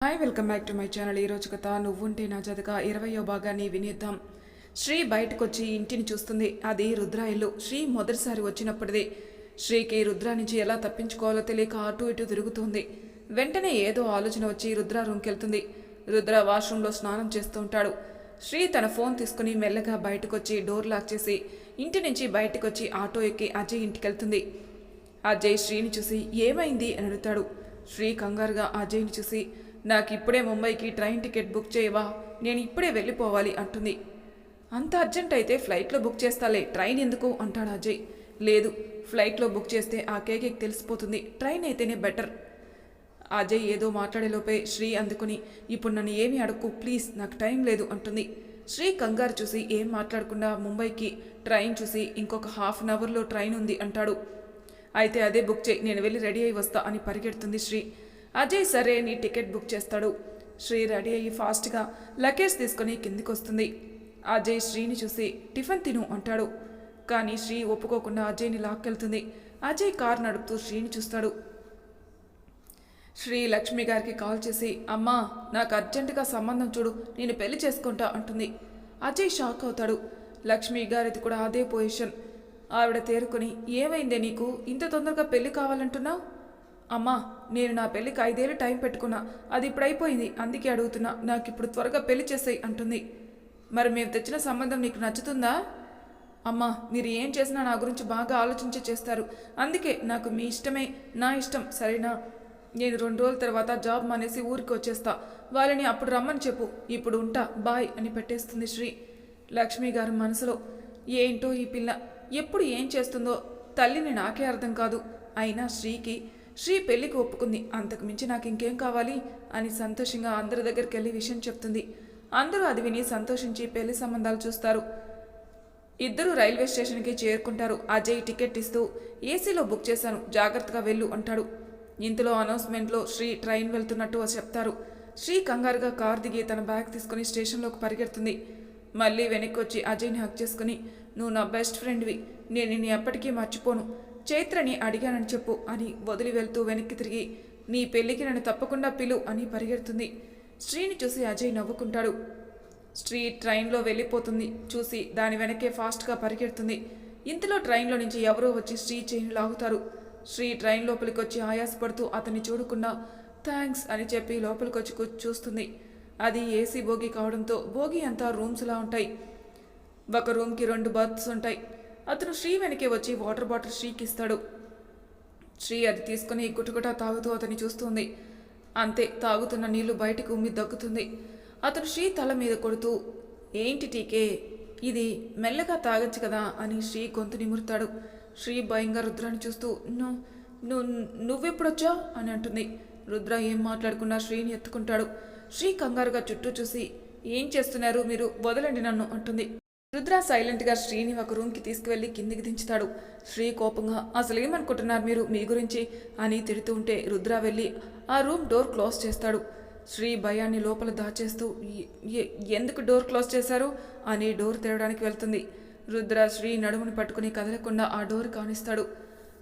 Hi welcome back to my channel ఈరోజు కథ నువ్వుంటే నా జతగా ఇరవయో భాగాన్ని వినేద్దాం. శ్రీ బయటకొచ్చి ఇంటిని చూస్తుంది. అది రుద్ర ఇల్లు శ్రీ మొదటిసారి వచ్చినప్పటిది. శ్రీకి రుద్ర నుంచి ఎలా తప్పించుకోవాలో తెలియక అటు ఇటు తిరుగుతుంది. వెంటనే ఏదో ఆలోచన వచ్చి రుద్ర రూమ్కి వెళ్తుంది రుద్ర వాష్రూమ్లో స్నానం చేస్తూ ఉంటాడు. శ్రీ తన ఫోన్ తీసుకుని మెల్లగా బయటకొచ్చి డోర్ లాక్ చేసి ఇంటి నుంచి బయటకొచ్చి ఆటో ఎక్కి అజయ్ ఇంటికి వెళ్తుంది అజయ్ శ్రీని చూసి ఏమైంది? అని అడుగుతాడు. శ్రీ కంగారుగా అజయ్ని చూసి నాకు ఇప్పుడే ముంబైకి ట్రైన్ టికెట్ బుక్ చేయవా? నేను ఇప్పుడే వెళ్ళిపోవాలి అంటుంది. అంత అర్జెంట్ అయితే ఫ్లైట్లో బుక్ చేస్తాలే ట్రైన్ ఎందుకు? అంటాడు అజయ్. లేదు ఫ్లైట్లో బుక్ చేస్తే ఆ కేకేకి తెలిసిపోతుంది ట్రైన్ అయితేనే బెటర్. అజయ్ ఏదో మాట్లాడేలోపే శ్రీ అందుకుని ఇప్పుడు నన్ను ఏమి అడక్కు ప్లీజ్ నాకు టైం లేదు అంటుంది. శ్రీ కంగారు చూసి ఏం మాట్లాడకుండా ముంబైకి ట్రైన్ చూసి ఇంకొక హాఫ్ అన్ అవర్లో ట్రైన్ ఉంది అంటాడు. అయితే అదే బుక్ చేయి నేను వెళ్ళి రెడీ అయి వస్తా అని పరిగెడుతుంది శ్రీ. అజయ్ సరే నీ టికెట్ బుక్ చేస్తాడు. శ్రీ రెడీ అయ్యి ఫాస్ట్గా లగేజ్ తీసుకొని కిందికి వస్తుంది అజయ్ శ్రీని చూసి టిఫిన్ తిను అంటాడు. కానీ శ్రీ ఒప్పుకోకుండా అజయ్ని లాక్కెళ్తుంది. అజయ్ కార్ నడుపుతూ శ్రీని చూస్తాడు. శ్రీ లక్ష్మి గారికి కాల్ చేసి అమ్మా నాకు అర్జెంటుగా సంబంధం చూడు నేను పెళ్ళి చేసుకుంటా అంటుంది. అజయ్ షాక్ అవుతాడు. లక్ష్మి గారిది కూడా అదే పొజిషన్. ఆవిడ తేరుకొని ఏమైందే నీకు? ఇంత తొందరగా పెళ్ళి కావాలంటున్నావు? అమ్మా నేను నా పెళ్ళికి ఐదేళ్ళు టైం పెట్టుకున్నా. అది ఇప్పుడు అయిపోయింది అందుకే అడుగుతున్నా. నాకు ఇప్పుడు త్వరగా పెళ్ళి చేసేయి అంటుంది. మరి మేము తెచ్చిన సంబంధం నీకు నచ్చుతుందా? అమ్మా మీరు ఏం చేసినా నా గురించి బాగా ఆలోచించి చేస్తారు. అందుకే నాకు మీ ఇష్టమే నా ఇష్టం సరేనా? నేను రెండు రోజుల తర్వాత జాబ్ మానేసి ఊరికి వచ్చేస్తా. వాళ్ళని అప్పుడు రమ్మని చెప్పు. ఇప్పుడు ఉంటా బాయ్ అని పెట్టేస్తుంది శ్రీ. లక్ష్మి గారి మనసులో ఏంటో ఈ పిల్ల? ఎప్పుడు ఏం చేస్తుందో తల్లిని నాకే అర్థం కాదు. అయినా శ్రీకి శ్రీ పెళ్ళికి ఒప్పుకుంది. అంతకు మించి నాకు ఇంకేం కావాలి? అని సంతోషంగా అందరి దగ్గరికి వెళ్ళి విషయం చెప్తుంది. అందరూ అది విని సంతోషించి పెళ్ళి సంబంధాలు చూస్తారు. ఇద్దరు రైల్వే స్టేషన్కి చేరుకుంటారు. అజయ్ టికెట్ ఇస్తూ ఏసీలో బుక్ చేశాను. జాగ్రత్తగా వెళ్ళు అంటాడు. ఇంతలో అనౌన్స్మెంట్లో శ్రీ ట్రైన్ వెళ్తున్నట్టు చెప్తారు. శ్రీ కంగారుగా కార్ దిగి తన బ్యాగ్ తీసుకుని స్టేషన్లోకి పరిగెడుతుంది. మళ్ళీ వెనక్కి వచ్చి అజయ్ని హక్ చేసుకుని నువ్వు నా బెస్ట్ ఫ్రెండ్వి. నేను నిన్ను ఎప్పటికీ మర్చిపోను. చైత్రని అడిగానని చెప్పు అని వదిలి వెళ్తూ వెనక్కి తిరిగి నీ పెళ్ళికి నన్ను తప్పకుండా పిలు అని పరిగెడుతుంది. శ్రీని చూసి అజయ్ నవ్వుకుంటాడు. శ్రీ ట్రైన్లో వెళ్ళిపోతుంది. చూసి దాని వెనకే ఫాస్ట్గా పరిగెడుతుంది. ఇంతలో ట్రైన్లో నుంచి ఎవరో వచ్చి శ్రీ చేయిని లాగుతారు. శ్రీ ట్రైన్ లోపలికి వచ్చి ఆయాసపడుతూ అతన్ని చూడకుండా థ్యాంక్స్ అని చెప్పి లోపలికి వచ్చి చూస్తుంది. అది ఏసీ బోగి కావడంతో బోగి అంతా రూమ్స్లా ఉంటాయి. ఒక రూమ్కి రెండు బర్త్స్ ఉంటాయి. అతను శ్రీ వెనకే వచ్చి వాటర్ బాటిల్ శ్రీకి ఇస్తాడు. శ్రీ అది తీసుకుని గుటగుట తాగుతూ అతని చూస్తుంది. అంతే తాగుతున్న నీళ్ళు బయటకు ఉమ్మి దగ్గుతుంది అతను శ్రీ తల మీద కొడుతూ ఏంటి టీకే ఇది మెల్లగా తాగొచ్చు కదా అని శ్రీ గొంతు నిమురుతాడు. శ్రీ భయంగా రుద్రాన్ని చూస్తూ నువ్వు నువ్వు అని అంటుంది. రుద్ర ఏం మాట్లాడుకున్నా శ్రీని ఎత్తుకుంటాడు. శ్రీ కంగారుగా చుట్టూ చూసి ఏం చేస్తున్నారు మీరు? వదలండి నన్ను అంటుంది. రుద్ర సైలెంట్గా శ్రీని ఒక రూమ్కి తీసుకువెళ్ళి కిందికి దించుతాడు. శ్రీ కోపంగా అసలు ఏమనుకుంటున్నారు మీరు? మీ గురించి? అని తిడుతూ ఉంటే రుద్ర వెళ్ళి ఆ రూమ్ డోర్ క్లోజ్ చేస్తాడు. శ్రీ భయాన్ని లోపల దాచేస్తూ ఎందుకు డోర్ క్లోజ్ చేశారు? అని డోర్ తెరవడానికి వెళ్తుంది. రుద్ర శ్రీ నడుముని పట్టుకుని కదలకుండా ఆ డోర్ కానిస్తాడు.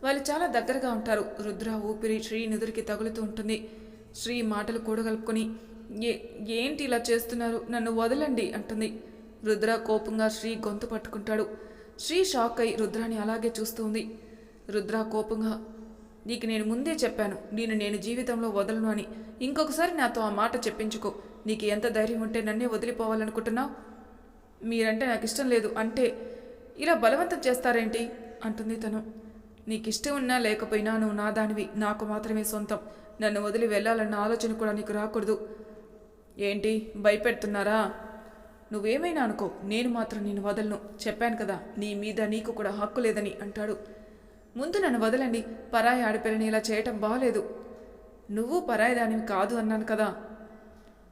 వాళ్ళు చాలా దగ్గరగా ఉంటారు. రుద్ర ఊపిరి శ్రీ నుదురికి తగులుతూ ఉంటుంది. శ్రీ మాటలు కూడగలుపుకొని ఏ ఏంటి ఇలా చేస్తున్నారు? నన్ను వదలండి అంటుంది. రుద్ర కోపంగా శ్రీ గొంతు పట్టుకుంటాడు. శ్రీ షాక్ అయి రుద్రాని అలాగే చూస్తుంది. రుద్ర కోపంగా నీకు నేను ముందే చెప్పాను నేను నేను జీవితంలో వదలను అని. ఇంకొకసారి నాతో ఆ మాట చెప్పించుకో. నీకు ఎంత ధైర్యం ఉంటే నన్నే వదిలిపోవాలనుకుంటున్నావు? మీరంటే నాకు ఇష్టం లేదు అంటే ఇలా బలవంతం చేస్తారేంటి? అంటుంది తను. నీకు ఇష్టం ఉన్నా లేకపోయినా నువ్వు నా దానివి నాకు మాత్రమే సొంతం. నన్ను వదిలి వెళ్ళాలన్న ఆలోచన కూడా నీకు రాకూడదు. ఏంటి? భయపెడుతున్నారా? నువ్వేమైనా అనుకో నేను మాత్రం నేను వదలను. చెప్పాను కదా నీ మీద నీకు కూడా హక్కు లేదని అంటాడు. ముందు నన్ను వదలండి పరాయి ఆడపిల్లని ఇలా చేయటం బాగలేదు నువ్వు పరాయి దానివి కాదు అన్నాను కదా.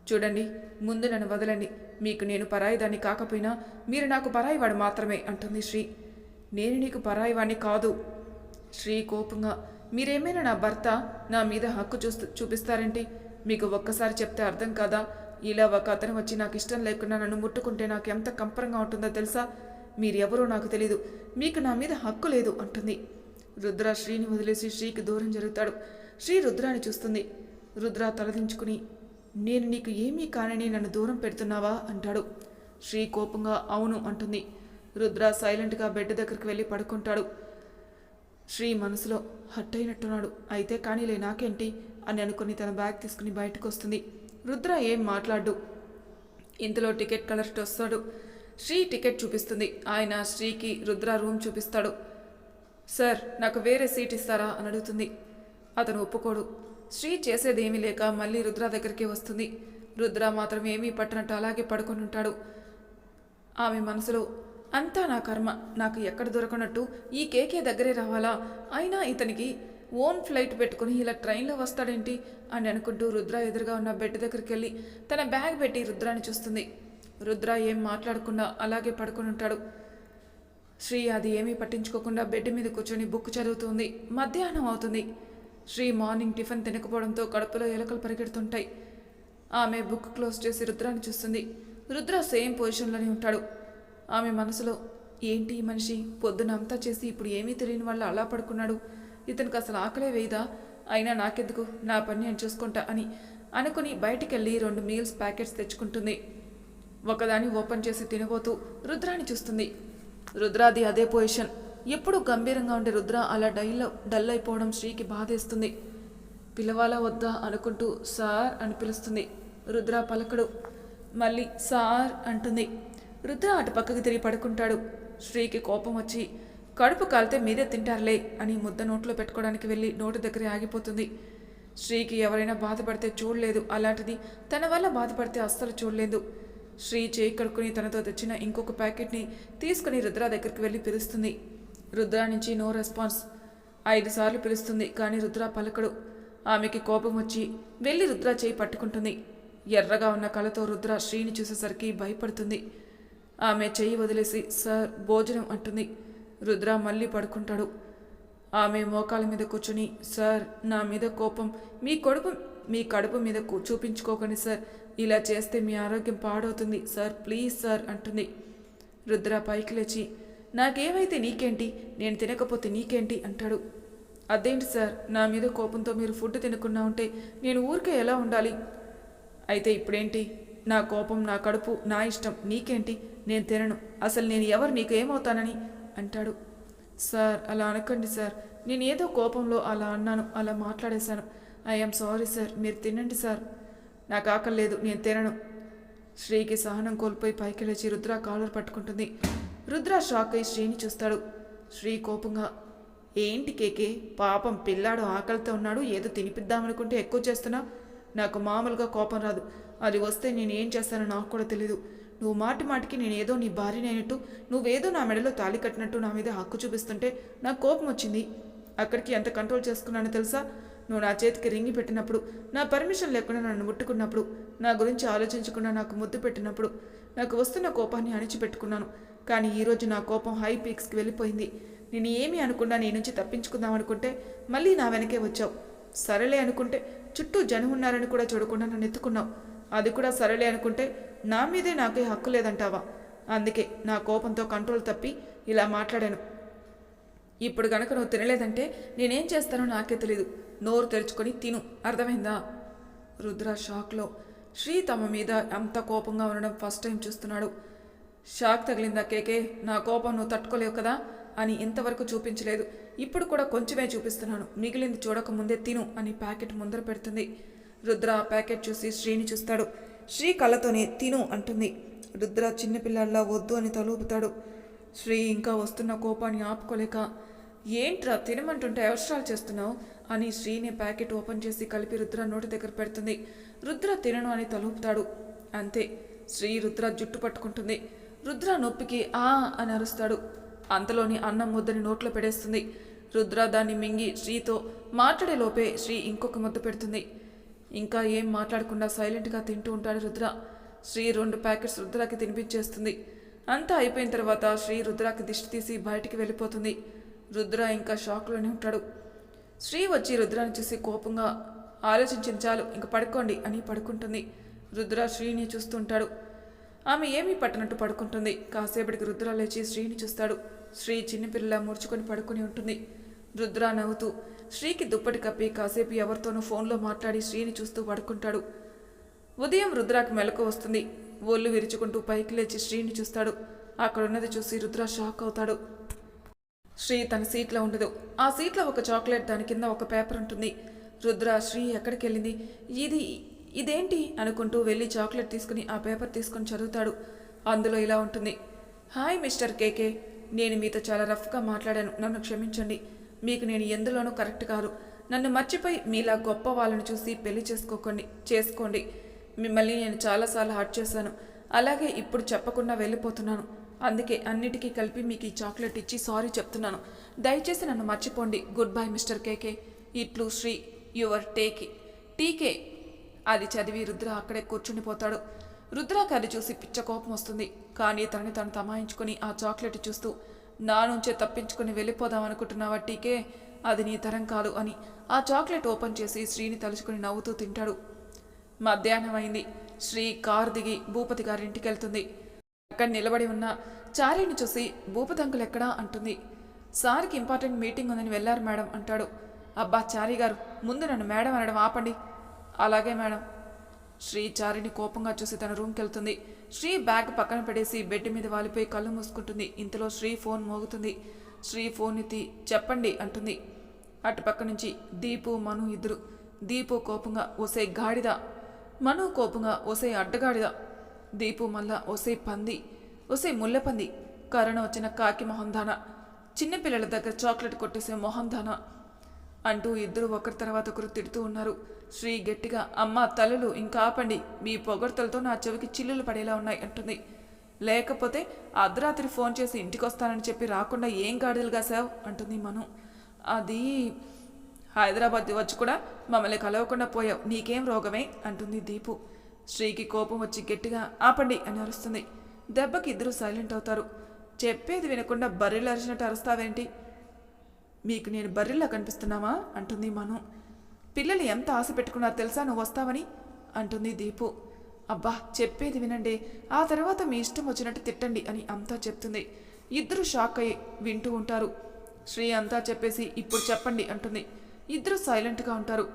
చూడండి ముందు నన్ను వదలండి మీకు నేను పరాయి దాన్ని కాకపోయినా మీరు నాకు పరాయి వాడు మాత్రమే అంటుంది శ్రీ. నేను నీకు పరాయి వాడిని కాదు. శ్రీ కోపంగా మీరేమైనా నా భర్త నా మీద హక్కు చూస్తూ చూపిస్తారేంటి? మీకు ఒక్కసారి చెప్తే అర్థం కాదా? ఇలా ఒక అతను వచ్చి నాకు ఇష్టం లేకుండా నన్ను ముట్టుకుంటే నాకు ఎంత కంపరంగా ఉంటుందో తెలుసా? మీరెవరో నాకు తెలీదు. మీకు నా మీద హక్కు లేదు అంటుంది. రుద్ర శ్రీని వదిలేసి శ్రీకి దూరం జరుగుతాడు. శ్రీ రుద్రాని చూస్తుంది. రుద్ర తలదించుకుని నేను నీకు ఏమీ కానని నన్ను దూరం పెడుతున్నావా? అంటాడు. శ్రీ కోపంగా అవును అంటుంది. రుద్ర సైలెంట్గా బెడ్ దగ్గరికి వెళ్ళి పడుకుంటాడు. శ్రీ మనసులో హట్ అయినట్టున్నాడు అయితే కానీలే నాకేంటి? అని అనుకుని తన బ్యాగ్ తీసుకుని బయటకు వస్తుంది రుద్ర ఏం మాట్లాడు? ఇంతలో టికెట్ కలెక్టర్ వస్తాడు. శ్రీ టికెట్ చూపిస్తుంది. ఆయన శ్రీకి రుద్ర రూమ్ చూపిస్తాడు. సార్ నాకు వేరే సీట్ ఇస్తారా? అని అడుగుతుంది. అతను ఒప్పుకోడు. శ్రీ చేసేదేమీ లేక మళ్ళీ రుద్ర దగ్గరికి వస్తుంది. రుద్ర మాత్రం ఏమీ పట్టనట్టు అలాగే పడుకొని ఉంటాడు. ఆమె మనసులో అంతా నా కర్మ. నాకు ఎక్కడ దొరకనట్టు ఈ కేకే దగ్గరే రావాలా? అయినా ఇతనికి ఓన్ ఫ్లైట్ పెట్టుకుని ఇలా ట్రైన్లో వస్తాడేంటి? అని అనుకుంటూ రుద్ర ఎదురుగా ఉన్న బెడ్ దగ్గరికి వెళ్ళి తన బ్యాగ్ పెట్టి రుద్రాని చూస్తుంది. రుద్ర ఏం మాట్లాడకుండా అలాగే పడుకొని ఉంటాడు. శ్రీ అది ఏమీ పట్టించుకోకుండా బెడ్ మీద కూర్చొని బుక్ చదువుతుంది. మధ్యాహ్నం అవుతుంది. శ్రీ మార్నింగ్ టిఫిన్ తినకపోవడంతో కడుపులో ఎలకలు పరిగెడుతుంటాయి. ఆమె బుక్ క్లోజ్ చేసి రుద్రాన్ని చూస్తుంది. రుద్ర సేమ్ పొజిషన్లోనే ఉంటాడు. ఆమె మనసులో ఏంటి ఈ మనిషి? పొద్దున అంతా చేసి ఇప్పుడు ఏమీ తెలియని వాళ్ళు అలా పడుకున్నాడు. ఇతనికి అసలు ఆకలే వేయదా? అయినా నాకెందుకు? నా పని నేను చూసుకుంటా అని అనుకుని బయటికెళ్ళి రెండు మీల్స్ ప్యాకెట్స్ తెచ్చుకుంటుంది. ఒకదాన్ని ఓపెన్ చేసి తినబోతూ రుద్రాని చూస్తుంది. రుద్రాది అదే పొజిషన్. ఎప్పుడు గంభీరంగా ఉండే రుద్ర అలా డైల్లో డల్ అయిపోవడం శ్రీకి బాధేస్తుంది. పిలవాలా వద్దా అనుకుంటూ సార్ అని పిలుస్తుంది. రుద్ర పలకడు. మళ్ళీ సార్ అంటుంది. రుద్ర అటు పక్కకి తిరిగి పడుకుంటాడు. శ్రీకి కోపం వచ్చి కడుపు కాలితే మీదే తింటారులే అని ముద్ద నోట్లో పెట్టుకోవడానికి వెళ్ళి నోటు దగ్గరే ఆగిపోతుంది. శ్రీకి ఎవరైనా బాధపడితే చూడలేదు. అలాంటిది తన వల్ల బాధపడితే అస్సలు చూడలేదు. శ్రీ చేయి కడుక్కుని తనతో తెచ్చిన ఇంకొక ప్యాకెట్ని తీసుకుని రుద్ర దగ్గరికి వెళ్ళి పిలుస్తుంది. రుద్ర నుంచి నో రెస్పాన్స్. ఐదు సార్లు పిలుస్తుంది కానీ రుద్ర పలకడు. ఆమెకి కోపం వచ్చి వెళ్ళి రుద్ర చేయి పట్టుకుంటుంది. ఎర్రగా ఉన్న కళతో రుద్ర శ్రీని చూసేసరికి భయపడుతుంది. ఆమె చెయ్యి వదిలేసి సార్ భోజనం అంటుంది. రుద్ర మళ్ళీ పడుకుంటాడు. ఆమె మోకాల మీద కూర్చుని సార్ నా మీద కోపం. మీ కొడుకు మీ కడుపు మీద చూపించుకోకండి సార్. ఇలా చేస్తే మీ ఆరోగ్యం పాడవుతుంది. సార్ ప్లీజ్ సార్ అంటుంది. రుద్ర పైకి లేచి నాకేమైతే నీకేంటి? నేను తినకపోతే నీకేంటి? అంటాడు. అదేంటి సార్? నా మీద కోపంతో మీరు ఫుడ్ తినకుండా ఉంటే నేను ఊరికే ఎలా ఉండాలి? అయితే ఇప్పుడేంటి? నా కోపం నా కడుపు నా ఇష్టం నీకేంటి? నేను తినను. అసలు నేను ఎవరు? నీకు ఏమవుతానని? అంటాడు. సార్ అలా అనకండి సార్. నేను ఏదో కోపంలో అలా అన్నాను అలా మాట్లాడేశాను. ఐఎమ్ సారీ సార్ మీరు తినండి సార్ నాకు ఆకలి లేదు. నేను తినను. శ్రీకి సహనం కోల్పోయి పైకి లేచి రుద్ర కాలర్ పట్టుకుంటుంది. రుద్ర షాక్ అయి శ్రీని చూస్తాడు. శ్రీ కోపంగా ఏంటి కేకే? పాపం పిల్లాడు ఆకలితో ఉన్నాడు. ఏదో తినిపిద్దామనుకుంటే ఎక్కువ చేస్తున్నా. నాకు మామూలుగా కోపం రాదు. అది వస్తే నేను ఏం చేస్తానో నాకు కూడా తెలీదు. నువ్వు మాటి మాటికి నేనేదో నీ భార్యనైనట్టు నువ్వేదో నా మెడలో తాళి కట్టినట్టు నా మీద హక్కు చూపిస్తుంటే నాకు కోపం వచ్చింది. అక్కడికి ఎంత కంట్రోల్ చేసుకున్నానో తెలుసా? నువ్వు నా చేతికి రింగి పెట్టినప్పుడు నా పర్మిషన్ లేకుండా నన్ను ముట్టుకున్నప్పుడు నా గురించి ఆలోచించకుండా నాకు ముద్దు పెట్టినప్పుడు నాకు వస్తున్న కోపాన్ని అణిచిపెట్టుకున్నాను. కానీ ఈరోజు నా కోపం హై పీక్స్కి వెళ్ళిపోయింది. నేను ఏమీ అనుకున్నా నీ నుంచి తప్పించుకుందాం అనుకుంటే మళ్ళీ నా వెనకే వచ్చావు. సరేలే అనుకుంటే చుట్టూ జనం ఉన్నారని కూడా చూడకుండా నన్ను ఎత్తుకున్నావు. అది కూడా సరేలే అనుకుంటే నా మీదే నాకే హక్కు లేదంటావా? అందుకే నా కోపంతో కంట్రోల్ తప్పి ఇలా మాట్లాడాను. ఇప్పుడు గనక నువ్వు తినలేదంటే నేనేం చేస్తానో నాకే తెలీదు. నోరు తెరుచుకొని తిను. అర్థమైందా? రుద్ర షాక్లో. శ్రీ తమ మీద అంత కోపంగా ఉండడం ఫస్ట్ టైం చూస్తున్నాడు. షాక్ తగిలిందా కేకే? నా కోపం నువ్వు తట్టుకోలేవు కదా? అని ఇంతవరకు చూపించలేదు. ఇప్పుడు కూడా కొంచెమే చూపిస్తున్నాను. మిగిలింది చూడక ముందే తిను అని ప్యాకెట్ ముందర పెడుతుంది. రుద్ర ఆ ప్యాకెట్ చూసి శ్రీని చూస్తాడు. శ్రీ కళ్ళతోనే తిను అంటుంది. రుద్ర చిన్నపిల్లాడిలా వద్దు అని తలూపుతాడు. శ్రీ ఇంకా వస్తున్న కోపాన్ని ఆపుకోలేక ఏంట్రా తినమంటుంటే అవసరాలు చేస్తున్నావు? అని శ్రీని ప్యాకెట్ ఓపెన్ చేసి కలిపి రుద్ర నోటి దగ్గర పెడుతుంది. రుద్ర తినను అని తలూపుతాడు. అంతే శ్రీ రుద్ర జుట్టు పట్టుకుంటుంది. రుద్ర నొప్పికి ఆ అని అరుస్తాడు. అంతలోని అన్నం ముద్దని నోట్లో పెడేస్తుంది. రుద్ర దాన్ని మింగి శ్రీతో మాట్లాడే లోపే శ్రీ ఇంకొక ముద్ద పెడుతుంది. ఇంకా ఏం మాట్లాడకుండా సైలెంట్గా తింటూ ఉంటాడు రుద్ర. శ్రీ రెండు ప్యాకెట్స్ రుద్రాకి తినిపించేస్తుంది. అంతా అయిపోయిన తర్వాత శ్రీ రుద్రాకి దిష్టి తీసి బయటికి వెళ్ళిపోతుంది. రుద్ర ఇంకా షాక్లోనే ఉంటాడు. శ్రీ వచ్చి రుద్రాన్ని చూసి కోపంగా ఆలోచించింది చాలు ఇంక పడుకోండి అని పడుకుంటుంది. రుద్ర శ్రీని చూస్తుంటాడు ఆమె ఏమీ పట్టనట్టు పడుకుంటుంది. కాసేపటికి రుద్ర లేచి శ్రీని చూస్తాడు. శ్రీ చిన్నపిల్ల ముడుచుకొని పడుకుని ఉంటుంది. రుద్ర నవ్వుతూ శ్రీకి దుప్పటి కప్పి కాసేపు ఎవరితోనూ ఫోన్లో మాట్లాడి శ్రీని చూస్తూ పడుకుంటాడు. ఉదయం రుద్రాకి మెలకు వస్తుంది. ఒళ్ళు విరుచుకుంటూ పైకి లేచి శ్రీని చూస్తాడు. అక్కడున్నది చూసి రుద్ర షాక్ అవుతాడు. శ్రీ తన సీట్లో ఉండదు. ఆ సీట్లో ఒక చాక్లెట్ దాని కింద ఒక పేపర్ ఉంటుంది. రుద్ర శ్రీ ఎక్కడికి వెళ్ళింది? ఇది ఇదేంటి? అనుకుంటూ వెళ్ళి చాక్లెట్ తీసుకుని ఆ పేపర్ తీసుకుని చదువుతాడు. అందులో ఇలా ఉంటుంది. హాయ్ మిస్టర్ కేకే నేను మీతో చాలా రఫ్గా మాట్లాడాను. నన్ను క్షమించండి. మీకు నేను ఎందులోనూ కరెక్ట్ కాదు. నన్ను మర్చిపోయి మీలా గొప్ప వాళ్ళని చూసి పెళ్ళి చేసుకోకండి చేసుకోండి. మిమ్మల్ని నేను చాలాసార్లు హర్ట్ చేశాను. అలాగే ఇప్పుడు చెప్పకుండా వెళ్ళిపోతున్నాను. అందుకే అన్నిటికీ కలిపి మీకు ఈ చాక్లెట్ ఇచ్చి సారీ చెప్తున్నాను. దయచేసి నన్ను మర్చిపోండి. గుడ్ బై మిస్టర్ కేకే ఇట్లు శ్రీ యువర్ టేకే టీకే అది చదివి రుద్ర అక్కడే కూర్చుండిపోతాడు రుద్రాకి అది చూసి పిచ్చ కోపం వస్తుంది. కానీ తనని తను తమాయించుకొని ఆ చాక్లెట్ చూస్తూ నా నుంచే తప్పించుకుని వెళ్ళిపోదాం అనుకుంటున్నావా టీకే? అది నీ తరం కాదు అని ఆ చాక్లెట్ ఓపెన్ చేసి శ్రీని తలుచుకుని నవ్వుతూ తింటాడు. మధ్యాహ్నం అయింది శ్రీ కారు దిగి భూపతి గారింటికి వెళ్తుంది అక్కడ నిలబడి ఉన్న చారీని చూసి భూపతి అంకుల్ ఎక్కడా? అంటుంది. సార్కి ఇంపార్టెంట్ మీటింగ్ ఉందని వెళ్ళారు మేడం అంటాడు. అబ్బా చారీ గారు ముందు నన్ను మేడం అనడం ఆపండి. అలాగే మేడం. శ్రీ చారిని కోపంగా చూసి తన రూమ్కి వెళ్తుంది శ్రీ బ్యాగ్ పక్కన పడేసి బెడ్ మీద వాలిపోయి కళ్ళు మూసుకుంటుంది. ఇంతలో శ్రీ ఫోన్ మోగుతుంది. శ్రీ ఫోన్ ఎత్తి చెప్పండి అంటుంది. అటు పక్క నుంచి దీపు మను ఇద్దరు. దీపు కోపంగా ఒసే గాడిద. మను కోపంగా ఒసే అడ్డగాడిద. దీపు మళ్ళా ఒసే పంది. ఓసే ముల్లెపంది కరోనా వచ్చిన కాకి మొహందాన. చిన్నపిల్లల దగ్గర చాక్లెట్ కొట్టేసే మొహందాన. అంటూ ఇద్దరు ఒకరి తర్వాత ఒకరు తిడుతూ ఉన్నారు. శ్రీ గట్టిగా అమ్మ తలలు ఇంకా ఆపండి. మీ పొగడ్తలతో నా చెవికి చిల్లులు పడేలా ఉన్నాయి అంటుంది. లేకపోతే అర్ధరాత్రి ఫోన్ చేసి ఇంటికి వస్తానని చెప్పి రాకుండా ఏం గాడిదలు కాసావు అంటుంది మను. అది హైదరాబాద్ వచ్చి కూడా మమ్మల్ని కలవకుండా పోయావు. నీకేం రోగమే? అంటుంది దీపు. శ్రీకి కోపం వచ్చి గట్టిగా ఆపండి అని అరుస్తుంది. దెబ్బకి ఇద్దరు సైలెంట్ అవుతారు. చెప్పేది వినకుండా బర్రెలు అరిచినట్టు అరుస్తావేంటి? మీకు నేను బర్రెలా కనిపిస్తున్నావా? అంటుంది మను. పిల్లలు ఎంత ఆశ పెట్టుకున్నారో తెలుసా? నువ్వు వస్తావని? అంటుంది దీపు. అబ్బా చెప్పేది వినండి. ఆ తర్వాత మీ ఇష్టం వచ్చినట్టు తిట్టండి అని అంతా చెప్తుంది. ఇద్దరు షాక్ అయ్యి వింటూ ఉంటారు. శ్రీ అంతా చెప్పేసి ఇప్పుడు చెప్పండి అంటుంది. ఇద్దరు సైలెంట్గా ఉంటారు.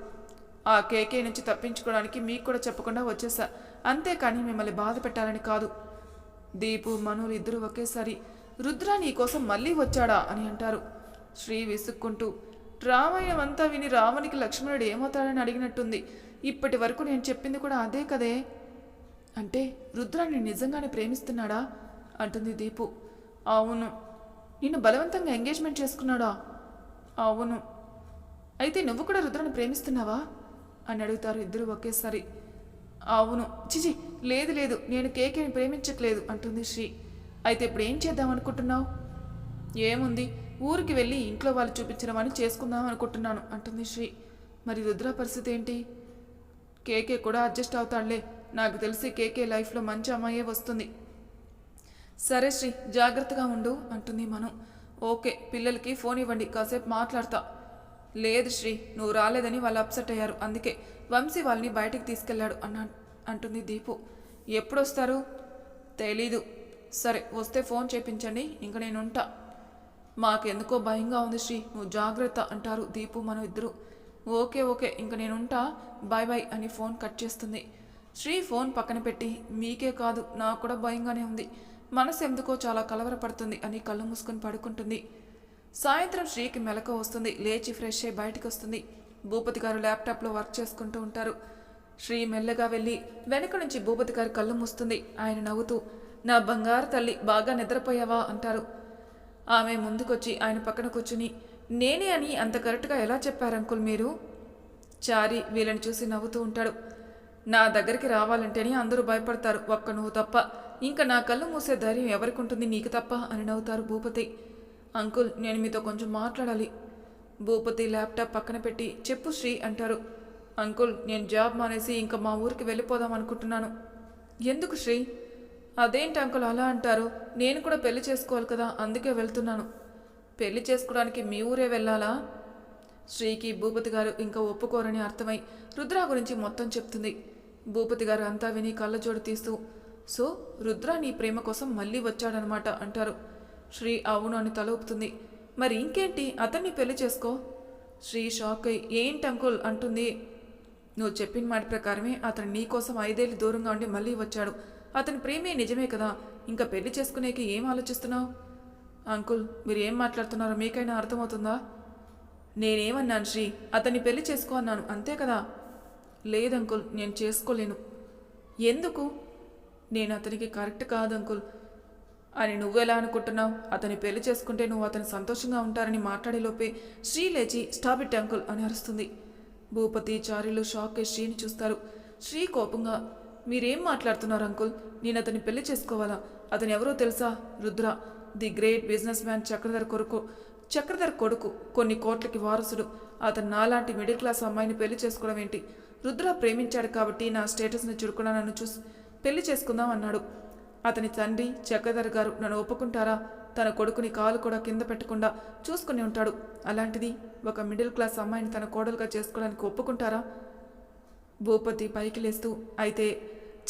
ఆ కేకే నుంచి తప్పించుకోవడానికి మీకు కూడా చెప్పకుండా వచ్చేసా. అంతేకాని మిమ్మల్ని బాధ పెట్టాలని కాదు. దీపు మనులు ఇద్దరు ఒకేసారి రుద్ర నీ కోసం మళ్ళీ వచ్చాడా? అని అంటారు. శ్రీ విసుక్కుంటూ రామాయణం విని రామునికి లక్ష్మణుడు ఏమవుతాడని అడిగినట్టుంది. ఇప్పటి వరకు నేను చెప్పింది కూడా అదే కదే. అంటే రుద్రాన్ని నిజంగానే ప్రేమిస్తున్నాడా? అంటుంది దీపు. అవును. నిన్ను బలవంతంగా ఎంగేజ్మెంట్ చేసుకున్నాడా? అవును. అయితే నువ్వు కూడా రుద్రాన్ని ప్రేమిస్తున్నావా? అని అడుగుతారు ఇద్దరు ఒకేసారి. అవును. చిచి లేదు లేదు. నేను కేకేని ప్రేమించట్లేదు. అంటుంది శ్రీ. అయితే ఇప్పుడు ఏం చేద్దాం అనుకుంటున్నావు ఏముంది? ఊరికి వెళ్ళి ఇంట్లో వాళ్ళు చూపించిన వాడిని చేసుకుందాం అనుకుంటున్నాను అంటుంది శ్రీ. మరి రుద్ర పరిస్థితి ఏంటి? కేకే కూడా అడ్జస్ట్ అవుతాడులే. నాకు తెలిసి కేకే లైఫ్లో మంచి అమ్మాయే వస్తుంది. సరే శ్రీ జాగ్రత్తగా ఉండు అంటుంది మనం. ఓకే పిల్లలకి ఫోన్ ఇవ్వండి కాసేపు మాట్లాడతా. లేదు శ్రీ నువ్వు రాలేదని వాళ్ళు అప్సెట్ అయ్యారు అందుకే వంశీ వాళ్ళని బయటికి తీసుకెళ్ళాడు అన్న అంటుంది దీపు. ఎప్పుడు వస్తారు తెలీదు. సరే వస్తే ఫోన్ చేపించండి ఇంక నేనుంటా. మాకెందుకో భయంగా ఉంది శ్రీ. నువ్వు జాగ్రత్త అంటారు దీపు మనం ఇద్దరు. ఓకే ఓకే ఇంక నేను ఉంటా బాయ్ బాయ్ అని ఫోన్ కట్ చేస్తుంది. శ్రీ ఫోన్ పక్కన పెట్టి మీకే కాదు నాకు కూడా భయంగానే ఉంది. మనసు ఎందుకో చాలా కలవరపడుతుంది అని కళ్ళు మూసుకొని పడుకుంటుంది. సాయంత్రం శ్రీకి మెలక వస్తుంది లేచి ఫ్రెష్ అయ్యి బయటకు వస్తుంది భూపతి గారు ల్యాప్టాప్లో వర్క్ చేసుకుంటూ ఉంటారు. శ్రీ మెల్లగా వెళ్ళి వెనుక నుంచి భూపతి గారు కళ్ళు మూస్తుంది. ఆయన నవ్వుతూ నా బంగారు తల్లి బాగా నిద్రపోయావా? అంటారు. ఆమె ముందుకొచ్చి ఆయన పక్కన కూర్చుని నేనే అని అంత కరెక్ట్గా ఎలా చెప్పారు అంకుల్ మీరు? చారి వీళ్ళని చూసి నవ్వుతూ ఉంటాడు. నా దగ్గరికి రావాలంటేనే అందరూ భయపడతారు ఒక్క నువ్వు తప్ప. ఇంకా నా కళ్ళు మూసే ధైర్యం ఎవరికి ఉంటుంది నీకు తప్ప? అని నవ్వుతారు భూపతి. అంకుల్ నేను మీతో కొంచెం మాట్లాడాలి. భూపతి ల్యాప్టాప్ పక్కన పెట్టి చెప్పు శ్రీ అంటారు. అంకుల్ నేను జాబ్ మానేసి ఇంకా మా ఊరికి వెళ్ళిపోదాం అనుకుంటున్నాను. ఎందుకు శ్రీ? అదేంటి అంకుల్ అలా అంటారు? నేను కూడా పెళ్ళి చేసుకోవాలి కదా అందుకే వెళ్తున్నాను. పెళ్ళి చేసుకోవడానికి మీ ఊరే వెళ్ళాలా? శ్రీకి భూపతి గారు ఇంకా ఒప్పుకోరని అర్థమై రుద్ర గురించి మొత్తం చెప్తుంది. భూపతి గారు అంతా విని కళ్ళజోడు తీస్తూ సో రుద్ర నీ ప్రేమ కోసం మళ్ళీ వచ్చాడనమాట అంటారు. శ్రీ అవును అని తల ఊపుతుంది. మరి ఇంకేంటి? అతన్ని పెళ్ళి చేసుకో. శ్రీ షాక్ అయి ఏంటి అంకుల్? అంటుంది. నువ్వు చెప్పిన మాట ప్రకారమే అతను నీ కోసం ఐదేళ్ళు దూరంగా ఉండి మళ్ళీ వచ్చాడు. అతని ప్రేమే నిజమే కదా. ఇంకా పెళ్ళి చేసుకునేకి ఏం ఆలోచిస్తున్నావు? అంకుల్ మీరు ఏం మాట్లాడుతున్నారో మీకైనా అర్థమవుతుందా? నేనేమన్నాను శ్రీ అతన్ని పెళ్ళి చేసుకో అన్నాను అంతే కదా? లేదు అంకుల్ నేను చేసుకోలేను. ఎందుకు? నేను అతనికి కరెక్ట్ కాదు అంకుల్. అని నువ్వెలా అనుకుంటున్నావు? అతని పెళ్ళి చేసుకుంటే నువ్వు అతను సంతోషంగా ఉంటారని మాట్లాడేలోపే శ్రీ లేచి స్టాప్ ఇట్ అంకుల్ అని అరుస్తుంది. భూపతి చారీలు షాక్ శ్రీని చూస్తారు. శ్రీ కోపంగా మీరేం మాట్లాడుతున్నారు అంకుల్? నేను అతన్ని పెళ్ళి చేసుకోవాలా? అతను ఎవరో తెలుసా? Rudra the great business man Chakradhar కొడుకు. చక్రధర్ కొడుకు కొన్ని కోట్లకి వారసుడు. అతను నాలాంటి మిడిల్ క్లాస్ అమ్మాయిని పెళ్ళి చేసుకోవడం ఏంటి? రుద్ర ప్రేమించాడు కాబట్టి నా స్టేటస్ని చురుకున్నా నన్ను చూసి పెళ్ళి చేసుకుందాం అన్నాడు. అతని తండ్రి చక్రధర్ గారు నన్ను ఒప్పుకుంటారా? తన కొడుకుని కాలు కూడా కింద పెట్టకుండా చూసుకుని ఉంటాడు. అలాంటిది ఒక మిడిల్ క్లాస్ అమ్మాయిని తన కోడలుగా చేసుకోవడానికి ఒప్పుకుంటారా? భూపతి పైకి లేస్తూ అయితే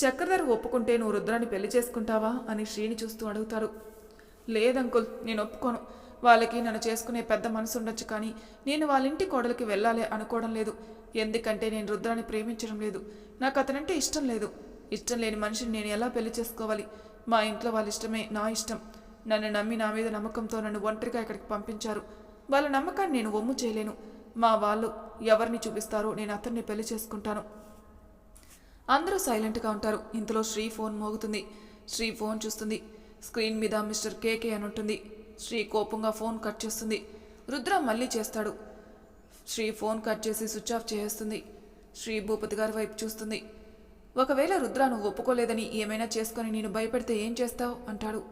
చక్రధర్ ఒప్పుకుంటే నువ్వు రుద్రాన్ని పెళ్ళి చేసుకుంటావా? అని శ్రీని చూస్తూ అడుగుతారు లేదంకుల్ నేను ఒప్పుకోను. వాళ్ళకి నన్ను చేసుకునే పెద్ద మనసు ఉండొచ్చు కానీ నేను వాళ్ళ ఇంటి కోడలికి వెళ్ళాలి అనుకోవడం లేదు. ఎందుకంటే నేను రుద్రాన్ని ప్రేమించడం లేదు. నాకు అతనంటే ఇష్టం లేదు. ఇష్టం లేని మనిషిని నేను ఎలా పెళ్ళి చేసుకోవాలి? మా ఇంట్లో వాళ్ళ ఇష్టమే నా ఇష్టం. నన్ను నమ్మి నా మీద నమ్మకంతో నన్ను ఒంటరిగా ఇక్కడికి పంపించారు. వాళ్ళ నమ్మకాన్ని నేను ఒమ్ము చేయలేను. మా వాళ్ళు ఎవరిని చూపిస్తారో నేను అతన్ని పెళ్ళి చేసుకుంటాను. అందరూ సైలెంట్గా ఉంటారు. ఇంతలో శ్రీ ఫోన్ మోగుతుంది. శ్రీ ఫోన్ చూస్తుంది. స్క్రీన్ మీద మిస్టర్ కేకే అని ఉంటుంది. శ్రీ కోపంగా ఫోన్ కట్ చేస్తుంది. రుద్ర మళ్ళీ చేస్తాడు. శ్రీ ఫోన్ కట్ చేసి స్విచ్ ఆఫ్ చేస్తుంది. శ్రీ భూపతి గారి వైపు చూస్తుంది. ఒకవేళ రుద్ర నువ్వు ఒప్పుకోలేదని ఏమైనా చేసుకొని నేను భయపెడితే ఏం చేస్తావు? అంటాడు.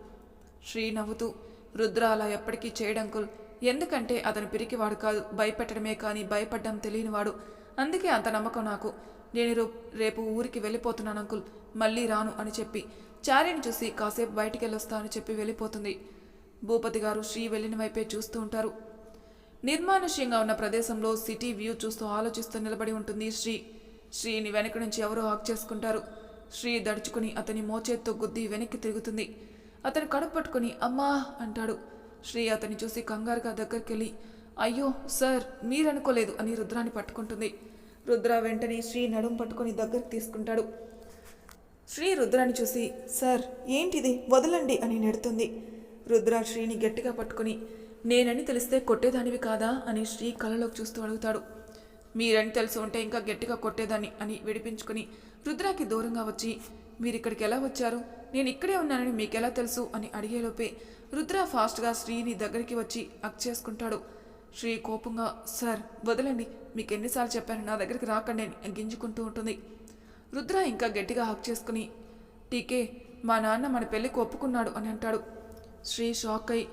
శ్రీ నవ్వుతూ. రుద్ర అలా ఎప్పటికీ చేయడంకుల్ ఎందుకంటే అతను పిరికివాడు కాదు భయపెట్టడమే కానీ భయపడ్డం తెలియనివాడు. అందుకే అంత నమ్మకం నాకు. నేను రేపు ఊరికి వెళ్ళిపోతున్నాను అంకుల్. మళ్ళీ రాను అని చెప్పి. చారీని చూసి కాసేపు బయటికి వెళ్ళొస్తా అని చెప్పి వెళ్ళిపోతుంది. భూపతి గారు శ్రీ వెళ్ళిన వైపే చూస్తూ ఉంటారు. నిర్మానుష్యంగా ఉన్న ప్రదేశంలో సిటీ వ్యూ చూస్తూ ఆలోచిస్తూ నిలబడి ఉంటుంది శ్రీ. శ్రీని వెనక నుంచి ఎవరో హాక్ చేసుకుంటారు. శ్రీ దడుచుకుని అతని మోచేత్తో గుద్ది వెనక్కి తిరుగుతుంది. అతను కడుపు పట్టుకుని అమ్మా అంటాడు. శ్రీ అతన్ని చూసి కంగారుగా దగ్గరికి వెళ్ళి అయ్యో సార్ మీరనుకోలేదు అని రుద్రాన్ని పట్టుకుంటుంది. రుద్ర వెంటనే శ్రీ నడుం పట్టుకొని దగ్గరికి తీసుకుంటాడు. శ్రీ రుద్రాన్ని చూసి సార్ ఏంటిది? వదలండి అని నెడుతుంది. రుద్ర శ్రీని గట్టిగా పట్టుకుని నేనని తెలిస్తే కొట్టేదానివి కాదా? అని శ్రీ కళ్ళలోకి చూస్తూ అడుగుతాడు. మీరని తెలిసి ఉంటే ఇంకా గట్టిగా కొట్టేదాన్ని అని విడిపించుకుని రుద్రాకి దూరంగా వచ్చి మీరు ఇక్కడికి ఎలా వచ్చారు? నేను ఇక్కడే ఉన్నానని మీకెలా తెలుసు? అని అడిగేలోపే రుద్ర ఫాస్ట్గా శ్రీని దగ్గరికి వచ్చి అక్ చేసుకుంటాడు. శ్రీ కోపంగా సార్ వదలండి. మీకు ఎన్నిసార్లు చెప్పాను నా దగ్గరికి రాకండి అని గింజుకుంటూ ఉంటుంది. రుద్ర ఇంకా గట్టిగా హక్ చేసుకుని టీకే మా నాన్న మన పెళ్ళికి ఒప్పుకున్నాడు అని అంటాడు. శ్రీ షాక్ అయి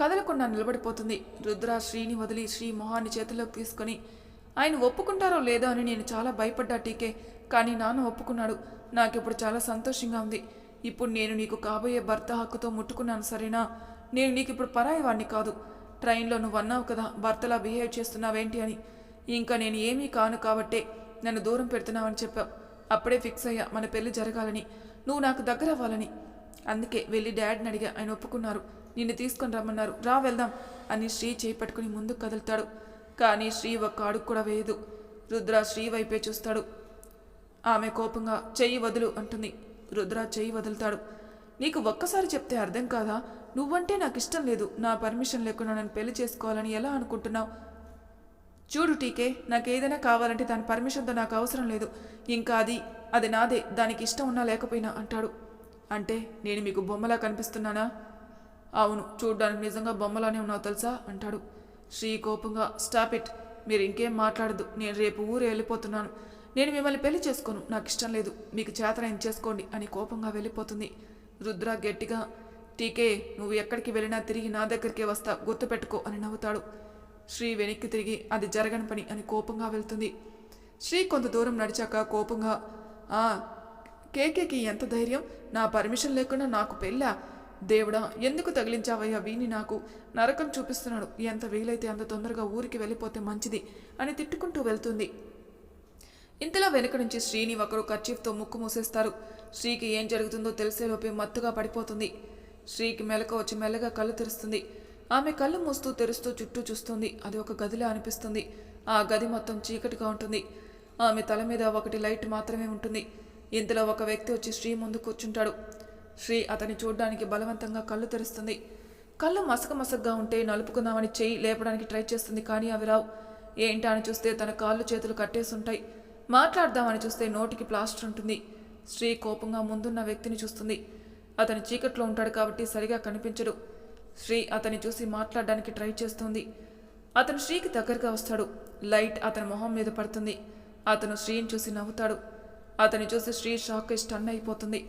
కదలకుండా నిలబడిపోతుంది. రుద్ర శ్రీని వదిలి శ్రీ మొహాన్ని చేతిలోకి తీసుకొని ఆయన ఒప్పుకుంటారో లేదో అని నేను చాలా భయపడ్డా టీకే కానీ నాన్న ఒప్పుకున్నాడు. నాకిప్పుడు చాలా సంతోషంగా ఉంది. ఇప్పుడు నేను నీకు కాబోయే భర్త హక్కుతో ముట్టుకున్నాను సరేనా? నేను నీకు ఇప్పుడు పరాయి వాడిని కాదు. ట్రైన్లో నువ్వు అన్నావు కదా భర్తలా బిహేవ్ చేస్తున్నావేంటి అని. ఇంకా నేను ఏమీ కాను కాబట్టే నన్ను దూరం పెడుతున్నావని చెప్పావు. అప్పుడే ఫిక్స్ అయ్యా మన పెళ్ళి జరగాలని. నువ్వు నాకు దగ్గర అవ్వాలని అందుకే వెళ్ళి డాడీని అడిగా ఆయన ఒప్పుకున్నారు. నిన్ను తీసుకొని రమ్మన్నారు. రా వెళ్దాం అని శ్రీ చేయి పట్టుకుని ముందుకు కదులుతాడు. కానీ శ్రీ ఒక్క అడుగు కూడా వేయదు. రుద్ర శ్రీ వైపే చూస్తాడు. ఆమె కోపంగా చెయ్యి వదులు అంటుంది. రుద్ర చెయ్యి వదులుతాడు. నీకు ఒక్కసారి చెప్తే అర్థం కాదా? నువ్వంటే నాకు ఇష్టం లేదు. నా పర్మిషన్ లేకుండా నన్ను పెళ్ళి చేసుకోవాలని ఎలా అనుకుంటున్నావు? చూడు టీకే నాకు ఏదైనా కావాలంటే దాని పర్మిషన్తో నాకు అవసరం లేదు. ఇంకా అది అది నాదే. దానికి ఇష్టం ఉన్నా లేకపోయినా అంటాడు. అంటే నేను మీకు బొమ్మలా కనిపిస్తున్నానా? అవును. చూడ్డానికి నిజంగా బొమ్మలానే ఉన్నావు తెలుసా? అంటాడు. శ్రీ కోపంగా స్టాప్ ఇట్. మీరు ఇంకేం మాట్లాడదు నేను రేపు ఊరు వెళ్ళిపోతున్నాను. నేను మిమ్మల్ని పెళ్ళి చేసుకోను. నాకు ఇష్టం లేదు. మీకు చేతన చేసుకోండి అని కోపంగా వెళ్ళిపోతుంది. రుద్ర గట్టిగా టీకే నువ్వు ఎక్కడికి వెళ్ళినా తిరిగి నా దగ్గరికే వస్తా. గుర్తుపెట్టుకో అని నవ్వుతాడు. శ్రీ వెనక్కి తిరిగి అది జరగని పని అని కోపంగా వెళ్తుంది. శ్రీ కొంత దూరం నడిచాక కోపంగా ఆ కేకేకి ఎంత ధైర్యం? నా పర్మిషన్ లేకుండా నాకు పెళ్ళా? దేవుడా ఎందుకు తగిలించావయ్యా వీని నాకు? నరకం చూపిస్తున్నాడు. ఎంత వీలైతే అంత తొందరగా ఊరికి వెళ్ళిపోతే మంచిది అని తిట్టుకుంటూ వెళ్తుంది. ఇంతలో వెనుక నుంచి శ్రీని ఒకరు కర్చీఫ్తో ముక్కు మూసేస్తారు. శ్రీకి ఏం జరుగుతుందో తెలిసేలోపే మత్తుగా పడిపోతుంది. శ్రీకి మెలక వచ్చి మెల్లగా కళ్ళు తెరుస్తుంది. ఆమె కళ్ళు మూస్తూ తెరుస్తూ చుట్టూ చూస్తుంది. అది ఒక గదిలా అనిపిస్తుంది. ఆ గది మొత్తం చీకటిగా ఉంటుంది. ఆమె తల మీద ఒకటి లైట్ మాత్రమే ఉంటుంది. ఇంతలో ఒక వ్యక్తి వచ్చి శ్రీ ముందు కూర్చుంటాడు. శ్రీ అతని చూడ్డానికి బలవంతంగా కళ్ళు తెరుస్తుంది. కళ్ళు మసక మసగ్గా ఉంటే నలుపుకుందామని చెయ్యి లేపడానికి ట్రై చేస్తుంది కానీ అవి రావు. ఏంటా అని చూస్తే తన కాళ్ళు చేతులు కట్టేసి ఉంటాయి మాట్లాడదామని చూస్తే నోటికి ప్లాస్టర్ ఉంటుంది. శ్రీ కోపంగా ముందున్న వ్యక్తిని చూస్తుంది. అతని చీకట్లో ఉంటాడు కాబట్టి సరిగా కనిపించడు. శ్రీ అతని చూసి మాట్లాడడానికి ట్రై చేస్తుంది. అతను శ్రీకి దగ్గరగా వస్తాడు. లైట్ అతని మొహం మీద పడుతుంది. అతను శ్రీని చూసి నవ్వుతాడు. అతని చూసి శ్రీ షాక్ స్టన్ అయిపోతుంది.